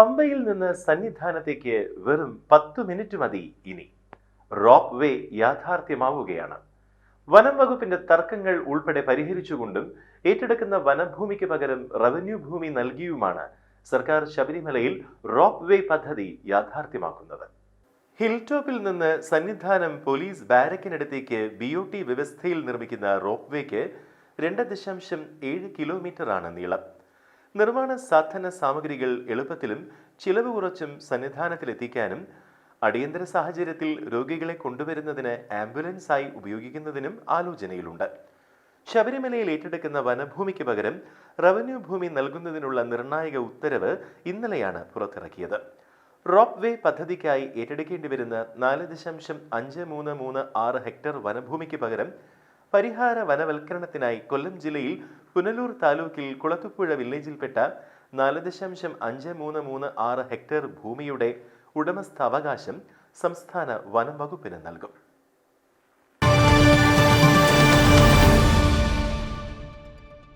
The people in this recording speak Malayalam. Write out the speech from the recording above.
പമ്പയിൽ നിന്ന് സന്നിധാനത്തേക്ക് വെറും പത്ത് മിനിറ്റ് മതി ഇനി. റോപ്പ് വേ യാഥാർത്ഥ്യമാവുകയാണ്. വനം വകുപ്പിന്റെ തർക്കങ്ങൾ ഉൾപ്പെടെ പരിഹരിച്ചുകൊണ്ടും ഏറ്റെടുക്കുന്ന വനഭൂമിക്ക് പകരം റവന്യൂ ഭൂമി നൽകിയുമാണ് സർക്കാർ ശബരിമലയിൽ റോപ്പ് വേ പദ്ധതി യാഥാർത്ഥ്യമാക്കുന്നത്. ഹിൽ ടോപ്പിൽ നിന്ന് സന്നിധാനം പോലീസ് ബാരക്കിനടുത്തേക്ക് ബി ഒ ടി വ്യവസ്ഥയിൽ നിർമ്മിക്കുന്ന റോപ്പ് വേക്ക് രണ്ട് ദശാംശം ഏഴ് കിലോമീറ്ററാണ് നീളം. നിർമ്മാണ സാധന സാമഗ്രികൾ എളുപ്പത്തിലും ചിലവ് കുറച്ചും സന്നിധാനത്തിലെത്തിക്കാനും അടിയന്തര സാഹചര്യത്തിൽ രോഗികളെ കൊണ്ടുവരുന്നതിന് ആംബുലൻസായി ഉപയോഗിക്കുന്നതിനും ആലോചനയിലുണ്ട്. ശബരിമലയിൽ ഏറ്റെടുക്കുന്ന വനഭൂമിക്ക് പകരം റവന്യൂ ഭൂമി നൽകുന്നതിനുള്ള നിർണായക ഉത്തരവ് ഇന്നലെയാണ് പുറത്തിറക്കിയത്. റോപ്പ് വേ പദ്ധതിക്കായി ഏറ്റെടുക്കേണ്ടി വരുന്ന നാല് ദശാംശം അഞ്ച് മൂന്ന് മൂന്ന് ആറ് ഹെക്ടർ വനഭൂമിക്ക് പകരം പരിഹാര വനവൽക്കരണത്തിനായി കൊല്ലം ജില്ലയിൽ പുനലൂർ താലൂക്കിൽ കുളത്തുപുഴ വില്ലേജിൽപ്പെട്ട നാല് ദശാംശം അഞ്ച് മൂന്ന് മൂന്ന് ആറ് ഹെക്ടർ ഭൂമിയുടെ ഉടമസ്ഥാവകാശം സംസ്ഥാന വനം വകുപ്പിന് നൽകും.